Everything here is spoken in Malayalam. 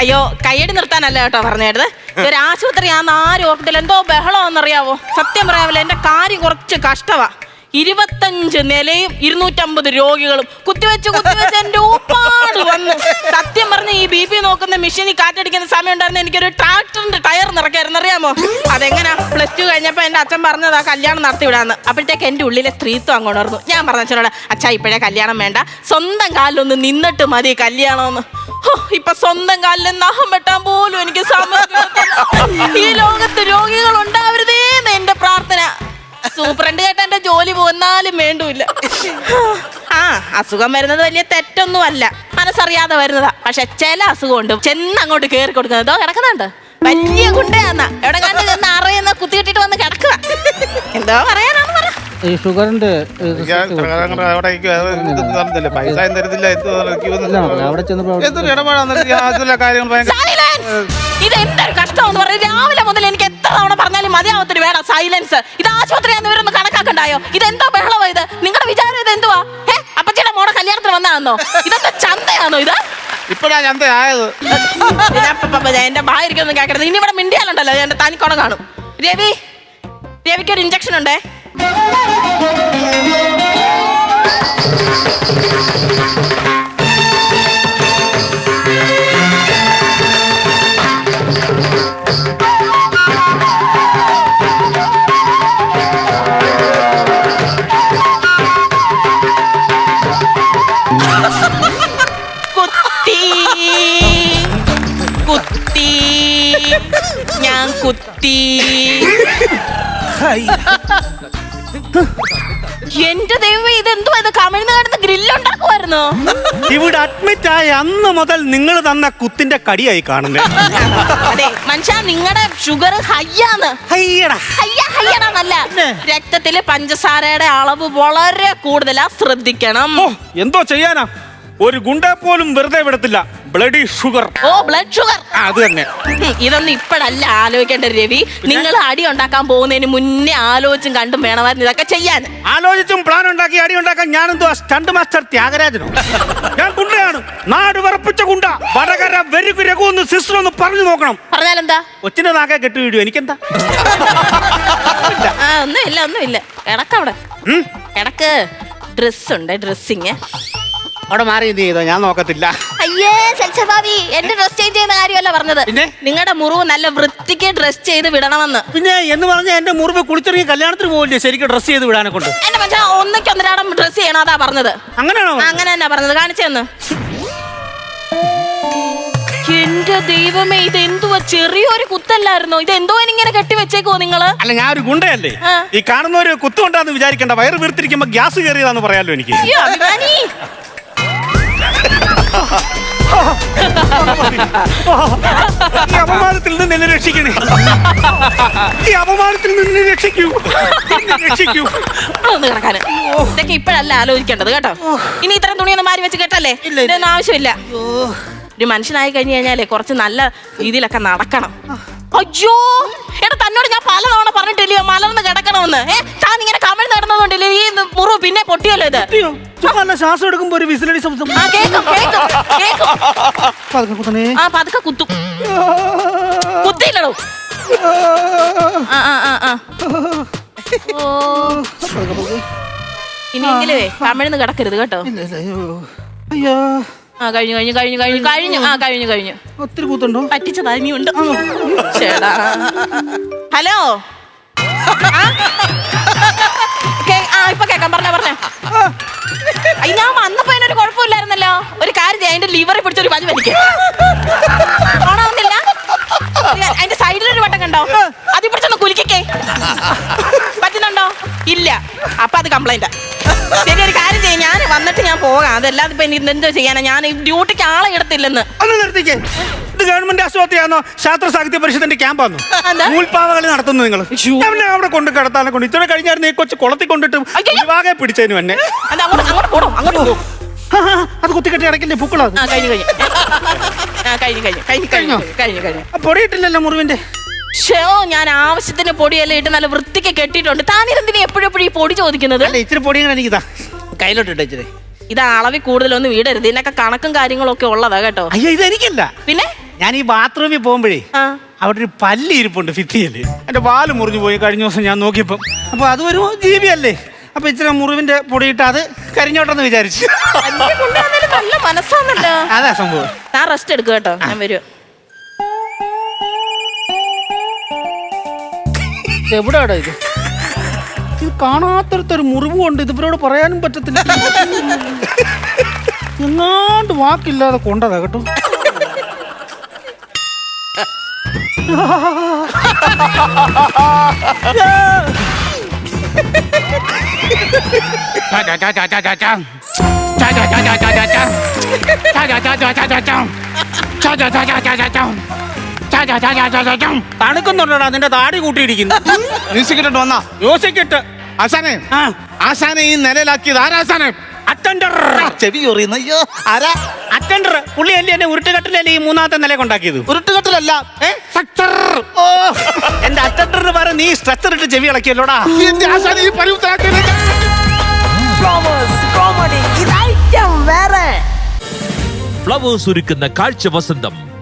അയ്യോ കയ്യടി നിർത്താനല്ല കേട്ടോ പറഞ്ഞത് ഒരു ആശുപത്രിയാന്ന് ആരും ഓർക്കത്തില്ല എന്തോ ബഹളമെന്നറിയാവോ സത്യം പറയാമല്ലോ എന്റെ കാര്യം കുറച്ച് കഷ്ടവാ. ഇരുപത്തഞ്ച് നിലയും ഇരുന്നൂറ്റമ്പത് രോഗികളും. കുത്തിവെച്ച് കുത്തിവെച്ച് എന്റെ ഊപ്പാട് വന്നു. സത്യം പറഞ്ഞ ഈ ബി പി നോക്കുന്ന മെഷീനിൽ കാറ്റടിക്കുന്ന സമയം ഉണ്ടായിരുന്ന എനിക്കൊരു ട്രാക്ടറിന്റെ ടയർ നിറക്കായിരുന്നു. അറിയാമോ? അതെങ്ങനാ? പ്ലസ് ടു കഴിഞ്ഞപ്പോ എന്റെ അച്ഛൻ പറഞ്ഞതാ കല്യാണം നടത്തി വിടാന്ന്. അപ്പോഴത്തേക്ക് എന്റെ ഉള്ളിലെ സ്ത്രീത്വം അങ്ങോട്ടായിരുന്നു ഞാൻ പറഞ്ഞ അച്ഛനോട് അച്ഛാ ഇപ്പോഴേ കല്യാണം വേണ്ട. സ്വന്തം കാലിലൊന്ന് നിന്നിട്ട് മതി കല്യാണമെന്ന് ഇപ്പൊ സ്വന്തം കാലിൽ നഹം വെട്ടാൻ പോലും എനിക്ക് ഈ ലോകത്ത് രോഗികൾ ഉണ്ടാവരുതേന്ന് എന്റെ പ്രാർത്ഥന. സൂപ്രണ്ട് കേട്ട എന്റെ ജോലി പോന്നാലും വേണ്ടൂല്ല. ആ അസുഖം വരുന്നത് വലിയ തെറ്റൊന്നും അല്ല മനസ്സറിയാതെ വരുന്നതാ. പക്ഷെ ചില അസുഖമുണ്ട്. ചെന്ന് അങ്ങോട്ട് കേറി കൊടുക്കുന്നതോ. കിടക്കുന്നുണ്ട്. വലിയ ഗുണ്ടയാന്നാ. എവിടെ കണ്ട് ചെന്ന് അറിയുന്ന കുത്തിയിട്ടിട്ട് വന്ന് കിടക്കുക എന്തോ പറയാനാന്ന് പറ ഈ ഷുഗറിന്റെ പൈസ തരുന്നില്ല അവിടെ ഇത് എന്തൊരു കഷ്ടമെന്ന് പറഞ്ഞ് രാവിലെ മുതൽ എനിക്ക് എത്ര തവണ പറഞ്ഞാലും മതിയാവത്തൊരു വേണം സൈലൻസ് ഇത് ആശുപത്രി ഇവരൊന്ന് കണക്കാക്കണ്ടായോ? ഇത് എന്താ ബഹളമോ ഇത്? നിങ്ങളുടെ വിചാരം ഇത് എന്തുവാ? ഏ അപ്പച്ചിയുടെ മോടെ കല്യാണത്തിന് വന്നാണെന്നോ ഇതൊക്കെ ചന്തയാണോ ഇത്? ഇപ്പഴാ ചന്ത ആയത് ഞാൻ പ- പ- പ- എന്റെ ഭാര്യക്കൊന്നും കേൾക്കരുത് ഇനി ഇവിടെ മിണ്ടിയാലുണ്ടല്ലോ എന്റെ തനിക്കൊണ കാണും. രവി രവിക്ക് ഒരു ഇഞ്ചക്ഷൻ ഉണ്ടേ? കുത്തി കുത്തി ഞാൻ കുത്തി എന്റെ ദൈവമേ ഇതെന്തുവാ ഇത്? കമിഴ്ന്ന് കിടന്ന് ഗ്രില്ലുണ്ടാക്കുമായിരുന്നു ഇവിടെ അഡ്മിറ്റ് ആയ അന്ന് മുതൽ നിങ്ങൾ തന്ന കുത്തിന്റെ കടിയായി കാണുന്നത് അതെ മനുഷ്യ നിങ്ങളുടെ ഷുഗർ ഹയ്യാന്ന് അയ്യടാ ഹയ്യ ഹയ്യടാന്നല്ല രക്തത്തിൽ പഞ്ചസാരയുടെ അളവ് വളരെ കൂടുതലാ. ശ്രദ്ധിക്കണം. ഓ എന്തോ ചെയ്യാനാ? ഒരു ഗുണ്ട പോലും വെറുതെ വിടത്തില്ല. ബ്ലഡി ഷുഗർ ഓ ബ്ലഡ് ഷുഗർ അത് തന്നെ. ഇതൊന്നും ഇപ്പോഴല്ല ആലോചിക്കേണ്ട രവി. നിങ്ങൾ അടി ഉണ്ടാക്കാൻ പോകുന്നതിന് മുന്നേ ആലോചിച്ചും കണ്ടും വേണമായിരുന്നു ഇതൊക്കെ ചെയ്യാൻ. ആലോചിച്ചും പ്ലാൻ ഉണ്ടാക്കി അടി ഉണ്ടാക്കാൻ ഞാൻ എന്തോ സ്റ്റണ്ട് മാസ്റ്റർ ത്യാഗരാജനോ? ഞാൻ ഗുണ്ടയാണ്. നാട് വിറപ്പിച്ച ഗുണ്ട. വടകര വെരുകു രഘു ഒന്ന് സിസ്റ്റർ ഒന്ന് പറഞ്ഞു നോക്കണം. പറഞ്ഞാലെന്താ? കൊച്ചിന്റെ നാക്കെ കെട്ടി വീഴും എനിക്കെന്താ? ഒന്നുമില്ല ഒന്നുമില്ല. കിടക്കവിടെ അവിടെ. കിടക്ക് ഡ്രസ് ഉണ്ട് ഡ്രസ്സിങ് അവിടെ മാറി എന്ത് ചെയ്തോ? ഞാൻ നോക്കത്തില്ല. അയ്യേ സെൽസഭാവി എന്റെ ഡ്രസ് ചേഞ്ച് ചെയ്യുന്ന കാര്യമല്ല പറഞ്ഞത്. പിന്നെ? നിങ്ങളുടെ മുറിവ് നല്ല വൃത്തിക്ക് ഡ്രസ് ചെയ്ത് വിടണമെന്ന്. പിന്നെ എന്ന് പറഞ്ഞ എന്റെ മുറിവ് കുളിച്ചിറങ്ങി കല്യാണത്തിന് പോകില്ലേ ശരിക്കും ഡ്രസ് ചെയ്ത് വിടാനെ കൊണ്ട്. എന്റെ മച്ചാ ഒന്നൊക്കെ ഒന്നരാടം ഡ്രസ് ചെയ്യണം അതാ പറഞ്ഞത്. അങ്ങനെയാണോ? അങ്ങനെ തന്നെ പറഞ്ഞത്. കാണിച്ചെന്ന് എന്റെ ദൈവമേ ഇത് എന്തുവാ ചെറിയൊരു കുത്തല്ലായിരുന്നോ? ഇത് എന്തോ ഇങ്ങനെ കെട്ടി വെച്ചേക്കോ നിങ്ങൾ? അല്ല ഞാൻ ഒരു ഗുണ്ടയല്ലേ? ആ. ഈ കാണുന്ന ഒരു കുത്തുകൊണ്ടാന്ന് വിചാരിക്കണ്ട. വയറ് വീർത്തിരിക്കുമ്പോ ഗ്യാസ് കയറിയതാന്ന് പറയാലോ എനിക്ക്. അയ്യോ, അഭിമാനി. ഈ അപമാനത്തിൽ നിന്ന് എന്നെ രക്ഷിക്കണേ. ഈ അപമാനത്തിൽ നിന്ന് എന്നെ രക്ഷിക്കൂ. എന്നെ രക്ഷിക്കൂ. ഒന്ന് കിടക്കാന്. ഇതൊക്കെ ഇപ്പഴല്ല ആലോചിക്കേണ്ടത് കേട്ടോ. ഇനി ഇത്തരം തുണിയൊന്നും മാറി വെച്ച് കേട്ടല്ലേ? ഇല്ല, ഇല്ല. ഇതൊന്നും ആവശ്യമില്ല. ഒരു മനുഷ്യനായി കഴിഞ്ഞു കഴിഞ്ഞാലേ കുറച്ച് നല്ല രീതിയിലൊക്കെ നടക്കണം. അയ്യോ. എടാ തന്നോട് ഞാൻ പല തവണ പറഞ്ഞിട്ടില്ലയോ മലർന്ന് കിടക്കണമെന്ന്. ഏ താൻ ഇങ്ങനെ കമിഴ്ന്ന് കിടന്നതുകൊണ്ടില്ലേ? ഈ മുറിവ് പിന്നെ പൊട്ടിയല്ലോ ഇത്. അയ്യോ, ചുമ്മാ ശ്വാസം എടുക്കുമ്പോ ഒരു വിസിലടി ശബ്ദം. ആ കേക്കും കേക്കും കേക്കും പതുക്കെ കുത്തണേ. ആ പതുക്കെ കുത്തും. കുത്തിയില്ലടോ. ആ ആ ആ ആ. ഓ. ഇനിയെങ്കിലേ തമിഴ്ന്ന് കിടക്കരുത് കേട്ടോ. ഇല്ല, ഇല്ല, അയ്യോ. അയ്യോ. ആ കഴിഞ്ഞു കഴിഞ്ഞു കഴിഞ്ഞു കഴിഞ്ഞു കഴിഞ്ഞു. ആ കഴിഞ്ഞു കഴിഞ്ഞു. ഒത്തിരി കൂത്തുണ്ടോ? പറ്റിച്ചതാ ഇനിയുണ്ട് ചേടാ. ഹലോ. ആ? ഇപ്പൊ കേക്കാം പറഞ്ഞ പറഞ്ഞ. ഞാൻ വന്നപ്പോ അതിനൊരു കുഴപ്പമില്ലായിരുന്നല്ലോ. ഒരു കാര്യം ചെയ്യാം അതിന്റെ ലിവറി പിടിച്ചൊരു വലി വലിക്കും. ഓണാവുന്നില്ല അതിന്റെ സൈഡിലൊരു വട്ടം കണ്ടോ? അതിൽ പിടിച്ചൊന്ന് കുലിക്കേ പറ്റുന്നുണ്ടോ? ഇല്ല. അപ്പൊ അത് കംപ്ലൈന്റ് ശരി ഒരു കാര്യം ചെയ്യാം. ഞാൻ വന്നിട്ട് ഞാൻ പോകാം. അതല്ലാതെ ഇപ്പൊ എനിക്ക് എന്തോ ചെയ്യാനാ? ഞാൻ ഡ്യൂട്ടിക്ക് ആളെ നിർത്തിക്കേ. ഇത് ഗവൺമെന്റ് ആശുപത്രിയാണോ ശാസ്ത്ര സാഹിത്യ പരിഷത്തിന്റെ ക്യാമ്പാണോ? നൂൽപ്പാവകളി നടത്തുന്നു നിങ്ങൾ അവനെ അവിടെ കൊണ്ട് കിടത്താനെ കൊണ്ട്? ഇത്ര കഴിഞ്ഞായിരുന്നു ഈ കൊച്ചു കുളത്തിൽ കൊണ്ടിട്ട് വിവാഹം പിടിച്ചതിന് എന്നെ. അത് കുത്തിക്കെട്ടി അടക്കില്ലേ പൂക്കളോ പൊടിയിട്ടില്ലല്ലോ മുറിവിന്റെ. ഷോ ഞാൻ ആവശ്യത്തിന് പൊടിയെല്ലാം ഇട്ട് നല്ല വൃത്തിക്ക് കെട്ടിയിട്ടുണ്ട്. താനിരുന്തിന് എപ്പോഴും എപ്പോഴും ഈ പൊടി ചോദിക്കുന്നത്? ഇച്ചിരി പൊടി എനിക്കിതാ. കയ്യിലോട്ട് ഇട്ട് ഇത് അളവിൽ കൂടുതലൊന്നും വീടരുത് ഇതിനൊക്കെ കണക്കും കാര്യങ്ങളൊക്കെ ഉള്ളതാ കേട്ടോ. അയ്യോ ഇത് എനിക്കല്ല പിന്നെ? ഞാൻ ഈ ബാത്റൂമിൽ പോകുമ്പോഴേ ആ. അവിടെ ഒരു പല്ല് ഇരിപ്പുണ്ട് ഭിത്തിയിൽ എന്റെ വാൽ മുറിഞ്ഞു പോയി കഴിഞ്ഞ ദിവസം ഞാൻ നോക്കിയപ്പം. അപ്പൊ അത് ഒരു ജീവിയല്ലേ. അപ്പൊ ഇച്ചിരി മുറിവിന്റെ പൊടിയിട്ട് അത് കരിഞ്ഞോട്ടെന്ന് വിചാരിച്ചു. കൊണ്ടുവന്നാലും നല്ല മനസ്സാണല്ലോ. അതാ സംഭവം. ഞാൻ റെസ്റ്റ് എടുക്കുക കേട്ടോ. ഞാൻ വരും. എവിടെയാടാ ഇത്? ഇത് കാണാത്തടത്തൊരു മുറിവ് കൊണ്ട് ഇതിവരോട് പറയാനും പറ്റത്തില്ല എങ്ങാണ്ട് വാക്കില്ലാതെ കൊണ്ടതാ കേട്ടോ തണുക്കുന്നുണ്ടോടാ നിന്റെ താടി കൂട്ടിയിരിക്കുന്നു. മ്യൂസിക് ഇട്ടിട്ട് വന്നാ. മ്യൂസിക് ഇട്ട്. ആശാനെ ആ. ആശാനെ ഈ നിലയിലാക്കിയത് ആരാശാനെ അറ്റൻഡർ ചെവി ചൊറിയുന്നു. അയ്യോ ആരാ? അറ്റൻഡർ പുള്ളി അല്ലേ എന്നെ ഉരുട്ടുകട്ടിലല്ലേ ഈ മൂന്നാമത്തെ നില കൊണ്ടാക്കിയത് ഉരുട്ടുകെട്ടിലല്ല. ഏ? ഓ. എന്റെ അറ്റൻഡറിന് പറ നീ സ്ട്രെച്ചർ ഇട്ട് ചെവി ഇളക്കിയല്ലോടാ എന്റെ ആശാനെ ഈ പരിവൃത്തനാക്കിയത് ഫ്ലവേഴ്സ് ഒരുക്കുന്ന കാഴ്ച വസന്തം.